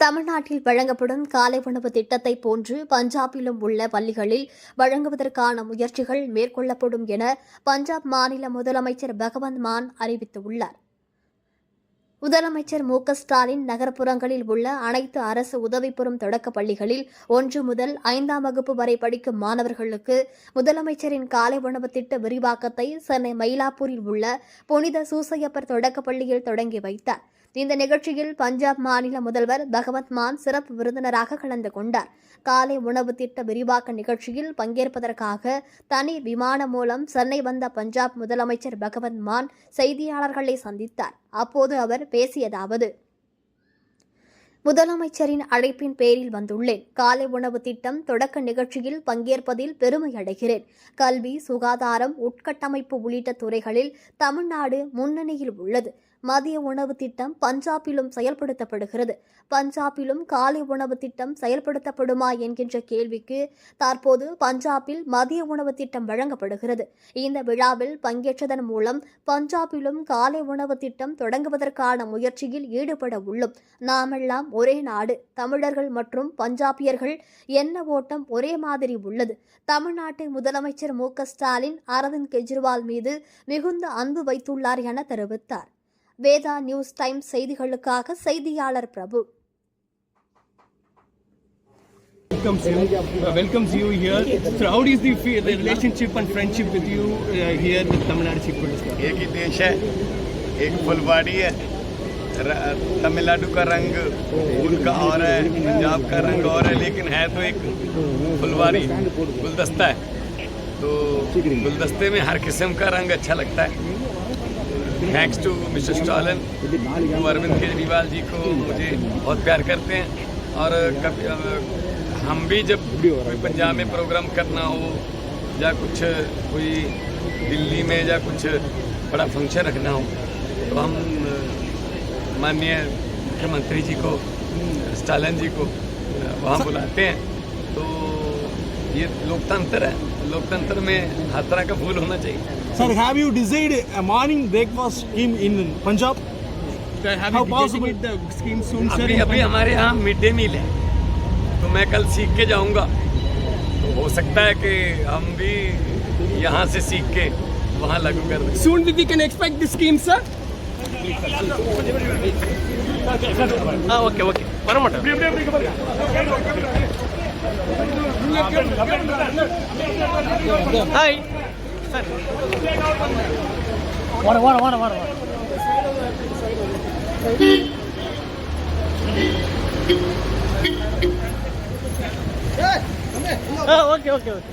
தமிழ்நாட்டில் வழங்கப்படும் காலை உணவு திட்டத்தை போன்று பஞ்சாபிலும் உள்ள பள்ளிகளில் வழங்குவதற்கான முயற்சிகள் மேற்கொள்ளப்படும் என பஞ்சாப் மாநில முதலமைச்சர் பகவந்த் மான் அறிவித்துள்ளார். முதலமைச்சர் மு க ஸ்டாலின் நகர்ப்புறங்களில் உள்ள அனைத்து அரசு உதவி பெறும் தொடக்கப் பள்ளிகளில் ஒன்று முதல் ஐந்தாம் வகுப்பு வரை படிக்கும் மாணவர்களுக்கு முதலமைச்சரின் காலை உணவு திட்ட விரிவாக்கத்தை சென்னை மயிலாப்பூரில் உள்ள புனித சூசையப்பர் தொடக்கப் பள்ளியில் தொடங்கி வைத்தாா் இந்த நிகழ்ச்சியில் பஞ்சாப் மாநில முதல்வர் பகவந்த் மான் சிறப்பு விருந்தினராக கலந்து கொண்டார். காலை உணவு திட்ட விரிவாக்க நிகழ்ச்சியில் பங்கேற்பதற்காக தனி விமானம் மூலம் சென்னை வந்த பஞ்சாப் முதலமைச்சர் பகவந்த் மான் செய்தியாளர்களை சந்தித்தார். அப்போது அவர் பேசியதாவது முதலமைச்சரின் அழைப்பின் பேரில் வந்துள்ளேன். காலை உணவு திட்டம் தொடக்க நிகழ்ச்சியில் பங்கேற்பதில் பெருமை அடைகிறேன். கல்வி சுகாதாரம் உட்கட்டமைப்பு உள்ளிட்ட துறைகளில் தமிழ்நாடு முன்னணியில் உள்ளது. மதிய உணவு திட்டம் பஞ்சாபிலும் செயல்படுத்தப்படுகிறது. பஞ்சாபிலும் காலை உணவு திட்டம் செயல்படுத்தப்படுமா என்கின்ற கேள்விக்கு தற்போது பஞ்சாபில் மதிய உணவு திட்டம் வழங்கப்படுகிறது. இந்த விழாவில் பங்கேற்றதன் மூலம் பஞ்சாபிலும் காலை உணவு திட்டம் தொடங்குவதற்கான முயற்சியில் ஈடுபட உள்ளோம். நாமெல்லாம் ஒரே நாடு. தமிழர்கள் மற்றும் பஞ்சாபியர்கள் என்ன ஓட்டம் ஒரே மாதிரி உள்ளது. தமிழ்நாட்டை முதலமைச்சர் மு க ஸ்டாலின் அரவிந்த் கெஜ்ரிவால் மீது மிகுந்த அன்பு வைத்துள்ளார் என தெரிவித்தார். வேதா நியூஸ் டைம் செய்திகளுக்காக செய்தியாளர் பிரபு welcomes you, uh, welcomes you here. So how is the, fe- the relationship and friendship with you uh, here with Tamil Nadu Chief Minister? एक ही देश है एक फुलवाड़ी है र- तमिलनाडु का रंग उनका और है पंजाब का रंग और है लेकिन है तो एक फुलवारी गुलदस्ता है तो गुलदस्ते में हर किस्म का रंग अच्छा लगता है thanks to mister Stalin to Arvind Kejriwal ji को मुझे बहुत प्यार करते हैं। और कभी हम भी जब कोई पंजाब में प्रोग्राम करना हो या कुछ कोई दिल्ली में या कुछ बड़ा फ़ंक्शन रखना हो तो हम माननीय मुख्यमंत्री जी को स्टालिन जी को वहाँ बुलाते हैं। तो ये लोकतंत्र है। लोकतंत्र में हर तरह का फूल होना चाहिए। Sir have you decide a morning breakfast scheme in Punjab अभी अभी हमारे यहाँ मिड डे मील है। तो मैं कल सीख के जाऊँगा। तो हो सकता है कि हम भी यहाँ से सीख के वहाँ लागू कर दें। Soon the can expect this scheme sir हाँ ओके ओके परमाटर Ah, okay, okay. வர மாட்டேன் ஹாய் ஓகே ஓகே ஓகே.